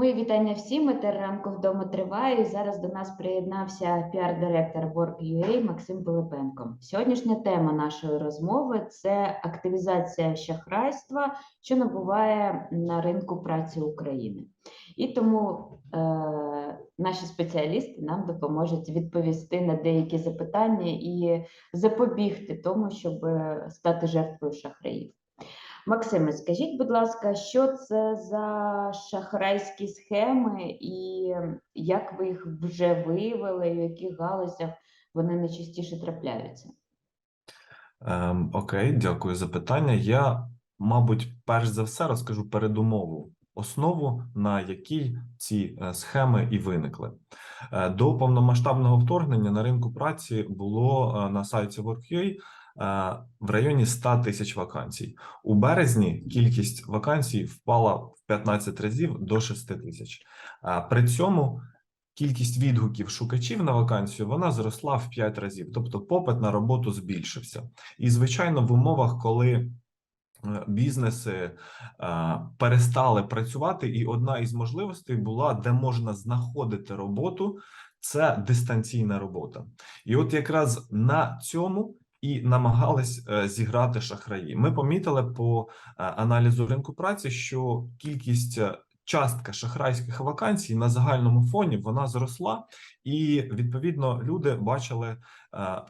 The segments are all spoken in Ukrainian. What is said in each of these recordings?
Мої вітання всім. Етер ранку вдома триває. І зараз до нас приєднався піар-директор Work.ua Максим Пилипенко. Сьогоднішня тема нашої розмови це активізація шахрайства, що набуває на ринку праці України. І тому е, наші спеціалісти нам допоможуть відповісти на деякі запитання і запобігти тому, щоб е, стати жертвою шахраїв. Максиме, скажіть, будь ласка, що це за шахрайські схеми і як ви їх вже виявили, в яких галузях вони найчастіше трапляються? Ем, окей, дякую за питання. Я, мабуть, перш за все розкажу передумову, основу, на якій ці е, схеми і виникли. Е, До повномасштабного вторгнення на ринку праці було е, на сайті Work.ua в районі 100 тисяч вакансій. У березні кількість вакансій впала в 15 разів до 6 тисяч. Е, При цьому кількість відгуків шукачів на вакансію вона зросла в 5 разів, тобто попит на роботу збільшився. І звичайно, в умовах, коли е, бізнеси е, перестали працювати, і одна із можливостей була, де можна знаходити роботу, це дистанційна робота. І от якраз на цьому і намагались е, зіграти шахраї. Ми помітили по е, аналізу ринку праці, що кількість е, частка шахрайських вакансій на загальному фоні вона зросла, і відповідно люди бачили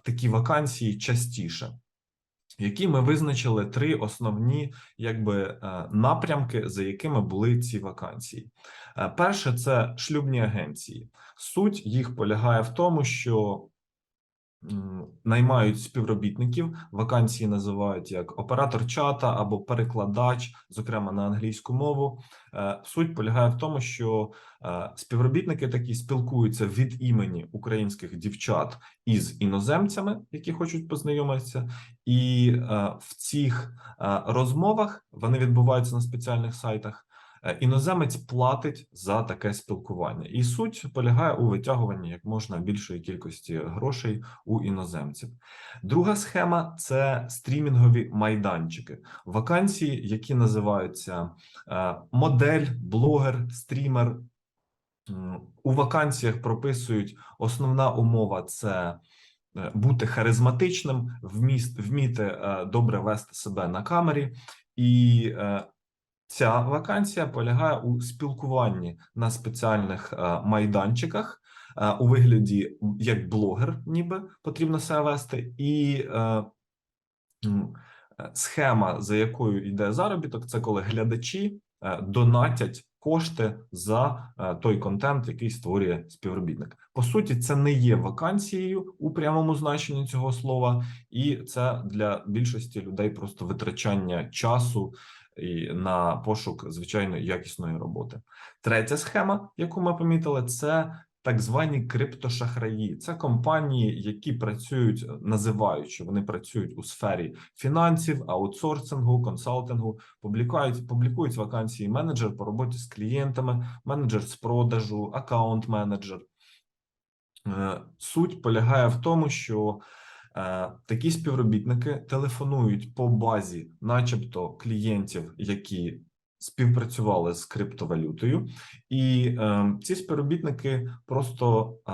такі вакансії частіше. Які ми визначили три основні якби напрямки, за якими були ці вакансії. Перше це шлюбні агенції. Суть їх полягає в тому, що наймають співробітників. Вакансії називають як оператор чата або перекладач, зокрема на англійську мову. Е, Суть полягає в тому, що е, співробітники такі спілкуються від імені українських дівчат із іноземцями, які хочуть познайомитися, і е, в цих розмовах вони відбуваються на спеціальних сайтах. Е, Іноземець платить за таке спілкування, і суть полягає у витягуванні як можна більшої кількості грошей у іноземців. Друга схема це стрімінгові майданчики, вакансії, які називаються е, модель, блогер, стрімер. У вакансіях прописують основна умова це е, бути харизматичним, вміст, вміти добре вести себе на камері, і ця вакансія полягає у спілкуванні на спеціальних е, майданчиках е, у вигляді як блогер, ніби потрібно себе вести, і е, схема, за якою йде заробіток, це коли глядачі донатять кошти за той контент, який створює співробітник. По суті, це не є вакансією у прямому значенні цього слова, і це для більшості людей просто витрачання часу і на пошук звичайно якісної роботи. Третя схема, яку ми помітили, це так звані криптошахраї. Це компанії, які працюють, називають, що вони працюють у сфері фінансів, аутсорсингу, консалтингу, публікують, публікують вакансії менеджер по роботі з клієнтами, менеджер з продажу, аккаунт-менеджер. Е, Суть полягає в тому, що такі співробітники телефонують по базі, начебто, клієнтів, які співпрацювали з криптовалютою, і е, ці співробітники просто е,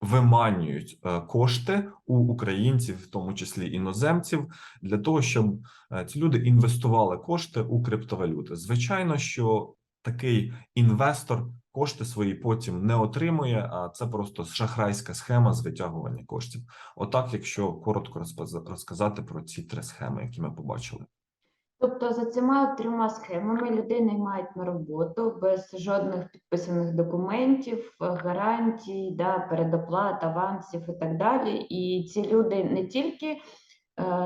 виманюють е, кошти у українців, в тому числі іноземців, для того, щоб е, ці люди інвестували кошти у криптовалюти. Звичайно, що такий інвестор кошти свої потім не отримує, а це просто шахрайська схема з витягування коштів. Отак, якщо коротко розказати про ці три схеми, які ми побачили. Тобто за цими трьома схемами людей наймають на роботу без жодних підписаних документів, гарантій, да, передоплат, авансів і так далі. І ці люди не тільки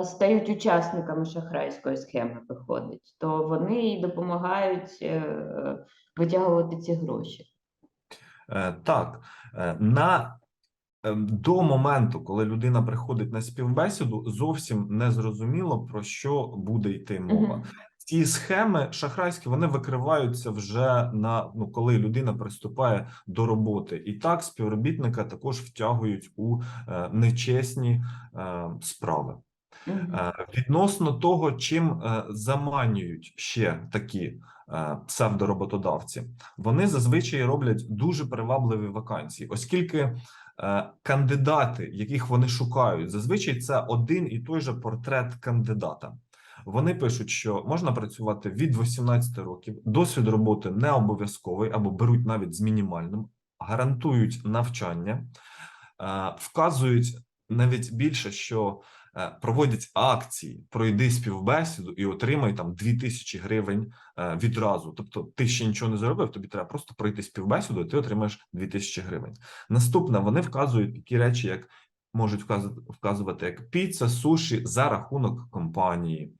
стають учасниками шахрайської схеми, виходить, то вони і допомагають е, витягувати ці гроші. Е, Так, е, на е, до моменту, коли людина приходить на співбесіду, зовсім не зрозуміло про що буде йти мова. Ці схеми шахрайські вони викриваються вже на ну, коли людина приступає до роботи, і так співробітника також втягують у е, нечесні е, справи. Е, Відносно того, чим е, заманюють ще такі е, псевдороботодавці, вони зазвичай роблять дуже привабливі вакансії, оскільки кандидати, яких вони шукають, зазвичай це один і той же портрет кандидата. Вони пишуть, що можна працювати від 18 років, досвід роботи не обов'язковий або беруть навіть з мінімальним, гарантують навчання, вказують навіть більше, що е, проводять акції, пройди співбесіду і отримай там 2000 гривень е, відразу. Тобто, ти ще нічого не заробив, тобі треба просто пройти співбесіду, і ти отримаєш 2000 гривень. Наступне, вони вказують такі речі, як можуть вказувати як піца, суші за рахунок компанії.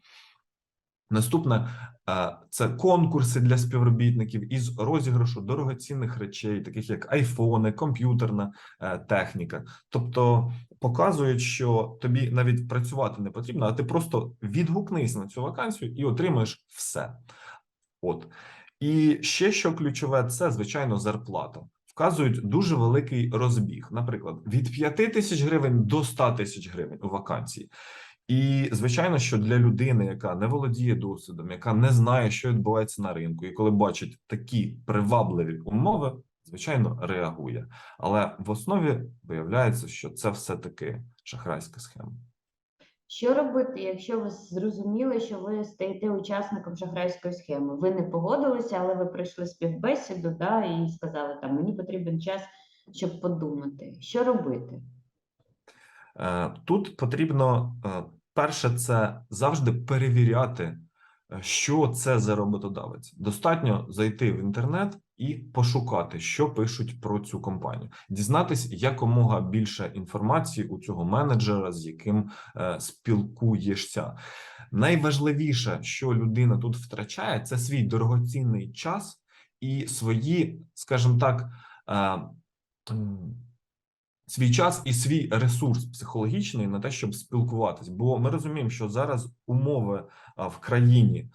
Наступне е, це конкурси для співробітників із розіграшу дорогоцінних речей, таких як айфони, комп'ютерна е, техніка. Тобто показують, що тобі навіть працювати не потрібно, а ти просто відгукнись на цю вакансію і отримаєш все. От і ще що ключове, це звичайно зарплата. Вказують дуже великий розбіг, наприклад, від 5 тисяч гривень до 100 тисяч гривень у вакансії. І звичайно, що для людини, яка не володіє досвідом, яка не знає, що відбувається на ринку, і коли бачить такі привабливі умови, звичайно, реагує. Але в основі виявляється, що це все таки шахрайська схема. Що робити, якщо ви зрозуміли, що ви стаєте учасником шахрайської схеми? Ви не погодилися, але ви пройшли співбесіду да, і сказали, там мені потрібен час, щоб подумати. Що робити? Е, Тут потрібно е, перше, це завжди перевіряти, е, що це за роботодавець. Достатньо зайти в інтернет і пошукати, що пишуть про цю компанію, дізнатись якомога більше інформації у цього менеджера, з яким е, спілкуєшся. Найважливіше, що людина тут втрачає, це свій дорогоцінний час і свої, скажімо так. Е, свій час і свій ресурс психологічний на те, щоб спілкуватись. Бо ми розуміємо, що зараз умови в країні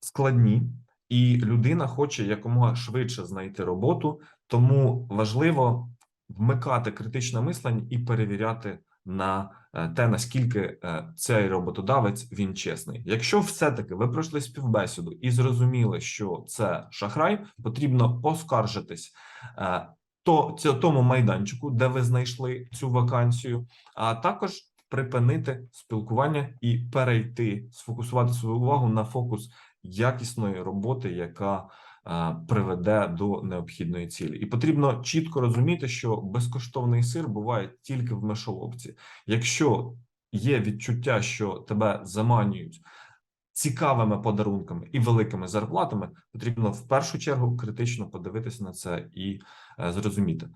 складні, і людина хоче якомога швидше знайти роботу, тому важливо вмикати критичне мислення і перевіряти на е, те, наскільки е, цей роботодавець він чесний. Якщо все-таки ви пройшли співбесіду і зрозуміли, що це шахрай, потрібно оскаржитись. То тому майданчику, де ви знайшли цю вакансію, а також припинити спілкування і перейти, сфокусувати свою увагу на фокус якісної роботи, яка е, приведе до необхідної цілі. І потрібно чітко розуміти, що безкоштовний сир буває тільки в мишоловці. Якщо є відчуття, що тебе заманюють цікавими подарунками і великими зарплатами, потрібно в першу чергу критично подивитися на це і е, зрозуміти.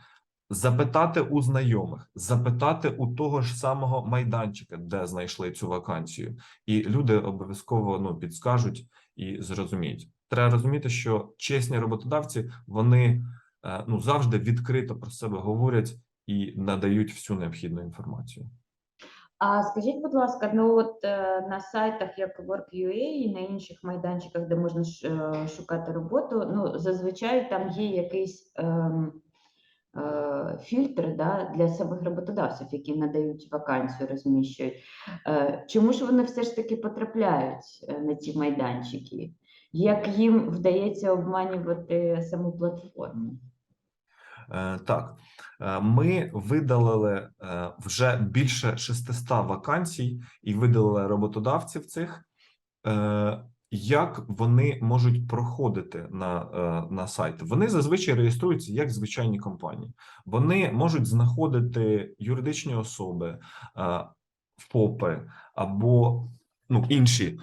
Запитати у знайомих, запитати у того ж самого майданчика, де знайшли цю вакансію, і люди обов'язково ну підскажуть і зрозуміють. Треба розуміти, що чесні роботодавці вони е, ну завжди відкрито про себе говорять і надають всю необхідну інформацію. А скажіть, будь ласка, ну от е, на сайтах як Work.ua і на інших майданчиках, де можна е, шукати роботу, ну зазвичай там є якийсь ем, е, фільтр да, для самих роботодавців, які надають вакансію, розміщують. Е, чому ж вони все ж таки потрапляють е, на ці майданчики? Як їм вдається обманювати саму платформу? Е, Так, Е, ми видалили е, вже більше 600 вакансій і видалили роботодавців цих. Як вони можуть проходити на, на сайт? Вони зазвичай реєструються як звичайні компанії. Вони можуть знаходити юридичні особи, ФОПи або ну, інші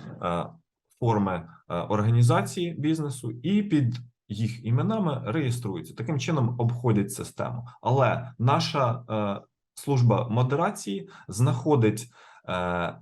форми організації бізнесу, і під їх іменами реєструються. Таким чином обходять систему. Але наша е, служба модерації знаходить е, е,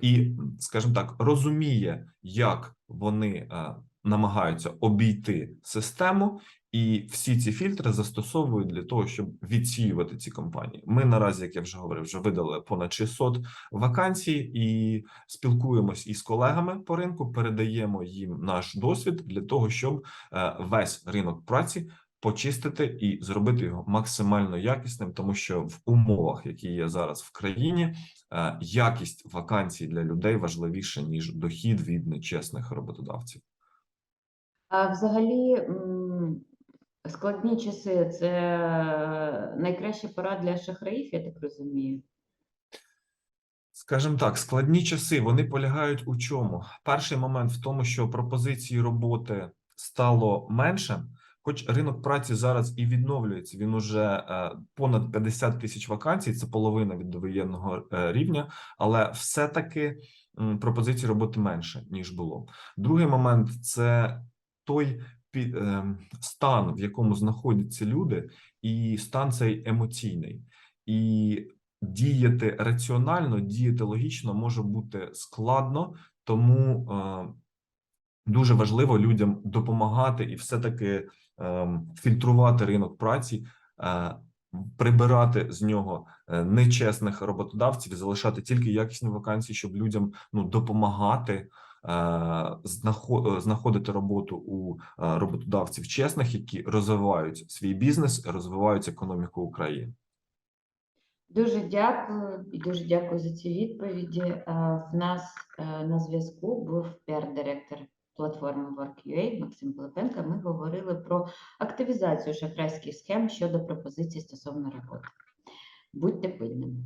і, скажімо так, розуміє, як вони е, намагаються обійти систему, і всі ці фільтри застосовують для того, щоб відсіювати ці компанії. Ми наразі, як я вже говорив, вже видали понад 600 вакансій і спілкуємось із колегами по ринку, передаємо їм наш досвід для того, щоб е, весь ринок праці почистити і зробити його максимально якісним, тому що в умовах, які є зараз в країні, е, якість вакансій для людей важливіша ніж дохід від нечесних роботодавців. А взагалі, складні часи це найкраща пора для шахраїв, я так розумію. Скажімо так, складні часи вони полягають у чому? Перший момент в тому, що пропозиції роботи стало менше, хоч ринок праці зараз і відновлюється. Він уже е, понад 50 тисяч вакансій, це половина від довоєнного е, рівня, але все-таки м, пропозицій роботи менше ніж було. Другий момент це той пі- ем, стан, в якому знаходяться люди, і стан цей емоційний. І діяти раціонально, діяти логічно може бути складно, тому е, дуже важливо людям допомагати і все-таки е, фільтрувати ринок праці, е, прибирати з нього е, нечесних роботодавців, залишати тільки якісні вакансії, щоб людям ну допомагати. Е, е, Знаходити роботу у е, роботодавців чесних, які розвивають свій бізнес, розвивають економіку України. Дуже дякую і дуже дякую за ці відповіді. В нас на зв'язку був піар-директор платформи Work.ua Максим Пилипенко. Ми говорили про активізацію шахрайських схем щодо пропозицій стосовно роботи. Будьте пильними.